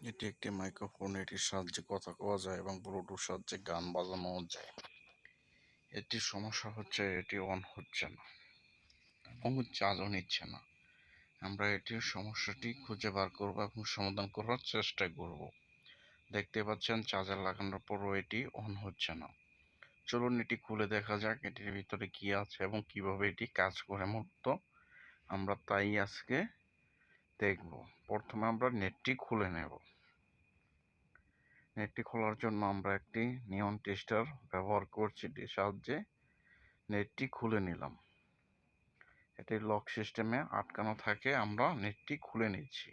এটি একটি মাইক্রোফোন এটির সাহায্যে কথা কওয়া যায় এবং ব্লুটুথ সাহায্যে গান বাজানো যায়। এটির সমস্যা হচ্ছে, এটি অন হচ্ছে না এবং চার্জও নিচ্ছে না। আমরা এটির সমস্যাটি খুঁজে বার করব এবং সমাধান করার চেষ্টা করব। দেখতে পাচ্ছেন চার্জার লাগানোর পরও এটি অন হচ্ছে না। চলুন এটি খুলে দেখা যাক, এটির ভিতরে কি আছে এবং কীভাবে এটি কাজ করে। মূলত আমরা তাই আজকে দেখব। প্রথমে আমরা নেটটি খুলে নেব। নেটটি খোলার জন্য আমরা একটি নিয়ন টেস্টার ব্যবহার করছি সাহায্যে। নেটটি খুলে নিলাম। এটি লক সিস্টেমে আটকানো থাকে, আমরা নেটটি খুলে নিচ্ছি।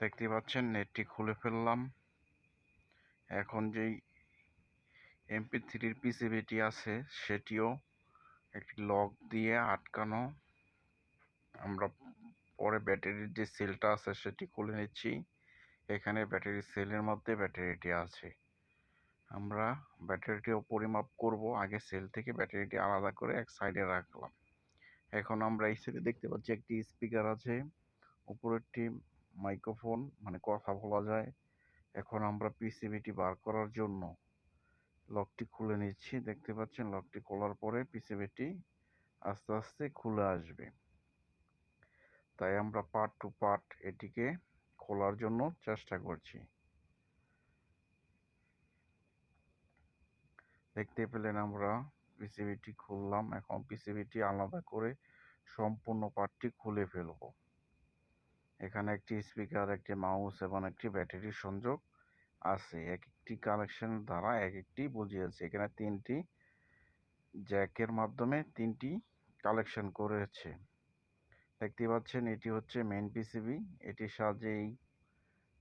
দেখতে পাচ্ছেন, নেটটি খুলে ফেললাম। এখন যেই এমপি থ্রির পিসিবিটি আছে, সেটিও একটি লক দিয়ে আটকানো। আমরা পরে ব্যাটারির যে সেলটা আছে সেটি খুলে নিচ্ছি। এখানে ব্যাটারির সেলের মধ্যে ব্যাটারিটি আছে। আমরা ব্যাটারিটিও পরিমাপ করব। আগে সেল থেকে ব্যাটারিটি আলাদা করে এক সাইডে রাখলাম। এখন আমরা এই সাইডে দেখতে পাচ্ছি একটি স্পিকার আছে। উপরেরটি মাইক্রোফোন মানে কথা বলা যায়। এখন আমরা পিসিবিটি বার করার জন্য লকটি খুলে নিচ্ছি। দেখতে পাচ্ছেন লকটি খোলার পরে পিসিবিটি আস্তে আস্তে খুলে আসবে। তাই আমরা পার্ট টু পার্ট এটিকে খোলার জন্য চেষ্টা করছি। দেখতে পেলেন আমরা পিসিবিটি খুললাম, এখন পিসিবিটি আলাদা করে সম্পূর্ণ পার্টটি খুলে ফেলব। এখানে একটি স্পিকার একটি মাউস এবং একটি ব্যাটারি সংযোগ আছে। এক একটি কানেকশন দ্বারা এক একটি বুঝিয়েছে। এখানে তিনটি জ্যাকের মাধ্যমে তিনটি কালেকশন করেছে। দেখতে পাচ্ছেন এটি হচ্ছে মেন পিসিবি এটির সাহায্যে এই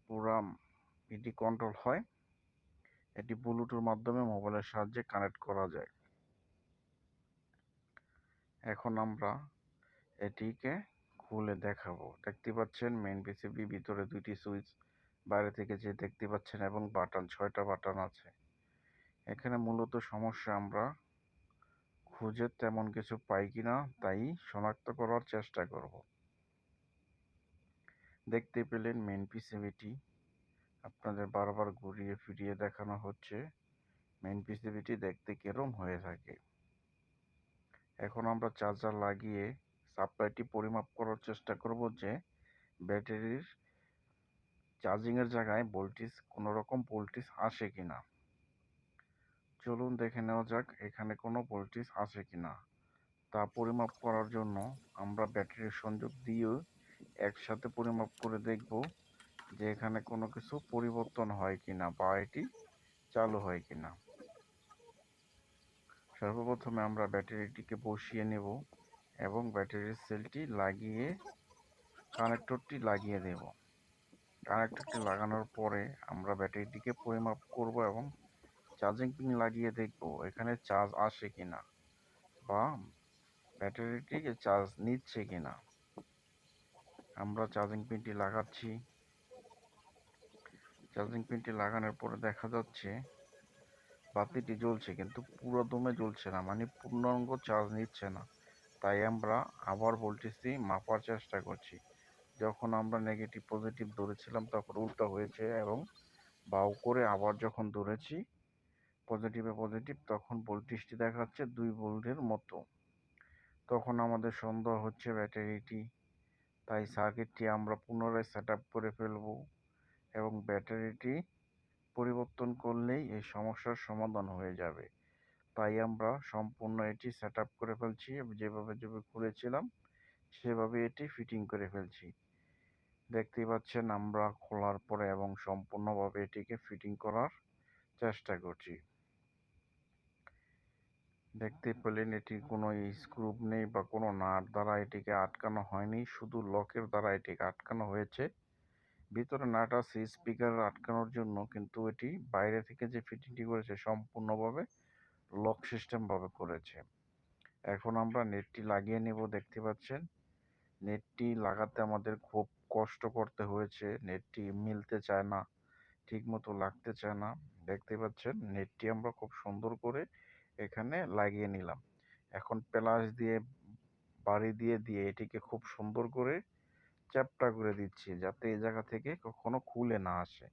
প্রোগ্রাম এটি কন্ট্রোল হয়। এটি ব্লুটুথের মাধ্যমে মোবাইলের সাহায্যে কানেক্ট করা যায়। এখন আমরা এটিকে খুলে দেখাবো। দেখতে পাচ্ছেন মেন পিসিবি ভিতরে দুইটি সুইচ বাইরে থেকে যে দেখতে পাচ্ছেন, এবং বাটন ছয়টা বাটন আছে। এখানে মূলত সমস্যা আমরা খুঁজে তেমন কিছু পাই কিনা তাই শনাক্ত করার চেষ্টা করব। দেখতে পেলেন মেন পিসিবিটি আপনাদের বারবার ঘুরিয়ে ফিরিয়ে দেখানো হচ্ছে। মেন পিসিবিটি দেখতে কেরম হয়ে থাকে। এখন আমরা চার্জার লাগিয়ে সাপ্লাইটি পরিমাপ করার চেষ্টা করব যে ব্যাটারির চার্জিংয়ের জায়গায় ভোল্টেজ কোনো রকম ভোল্টেজ আসে কিনা। চলুন দেখে নেওয়া যাক এখানে কোনো ভোল্টেজ আছে কি না তা পরিমাপ করার জন্য আমরা ব্যাটারির সংযোগ দিয়েও একসাথে পরিমাপ করে দেখব যে এখানে কোনো কিছু পরিবর্তন হয় কি না বা এটি চালু হয় কি না সর্বপ্রথমে আমরা ব্যাটারিটিকে বসিয়ে নেব এবং ব্যাটারির সেলটি লাগিয়ে, কানেক্টরটি লাগিয়ে দেব। কানেক্টরটি লাগানোর পরে আমরা ব্যাটারিটিকে পরিমাপ করব এবং চার্জিং পিন লাগিয়ে দেখব, এখানে চার্জ আসে কিনা? বা ব্যাটারিটি চার্জ নিচ্ছে কিনা? আমরা চার্জিং পিনটি লাগাচ্ছি। চার্জিং পিনটি লাগানোর পরে দেখা যাচ্ছে, বাতিটি জ্বলছে, কিন্তু পুরো দমে জ্বলছে না মানে পূর্ণাঙ্গ চার্জ নিচ্ছে না। তাই আমরা আবার ভোল্টেজটি মাপার চেষ্টা করছি। যখন আমরা নেগেটিভ পজিটিভ ধরেছিলাম, তখন উল্টো হয়েছে এবং বাউ করে আবার যখন ধরেছি পজিটিভে পজিটিভ তখন ভোল্টেজটি দেখাচ্ছে দুই ভোল্টের মতো। তখন আমাদের সন্দেহ হচ্ছে ব্যাটারিটি তাই সার্কিটটি আমরা পুনরায় সেট করে ফেলব এবং ব্যাটারিটি পরিবর্তন করলেই এই সমস্যার সমাধান হয়ে যাবে। তাই আমরা সম্পূর্ণ এটি সেট করে ফেলছি, যেভাবে যেভাবে খুলেছিলাম সেভাবে এটি ফিটিং করে ফেলছি। দেখতেই পাচ্ছেন আমরা খোলার পরে এবং সম্পূর্ণভাবে এটিকে ফিটিং করার চেষ্টা করছি। দেখতে পেলেন এটি কোনো স্ক্রুপ নেই বা কোনো নাট দ্বারা এটিকে আটকানো হয়নি, শুধু লকের দ্বারা এটিকে আটকানো হয়েছে। ভিতরে নাট আছে, স্পিকার আটকানোর জন্য, কিন্তু এটি বাইরে থেকে যে ফিটিংটি করেছে সম্পূর্ণভাবে লক সিস্টেমভাবে করেছে। এখন আমরা নেটটি লাগিয়ে নেব, দেখতে পাচ্ছেন। নেটটি লাগাতে আমাদের খুব কষ্ট করতে হয়েছে, নেটটি মিলতে চায় না, ঠিকমতো লাগতে চায় না। দেখতে পাচ্ছেন, নেটটি আমরা খুব সুন্দর করে এখানে লাগিয়ে নিলাম। এখন প্লাস দিয়ে বাড়ি দিয়ে দিয়ে এটিকে খুব সুন্দর করে চ্যাপ্টা করে দিচ্ছি যাতে এই জায়গা থেকে কখনো খুলে না আসে।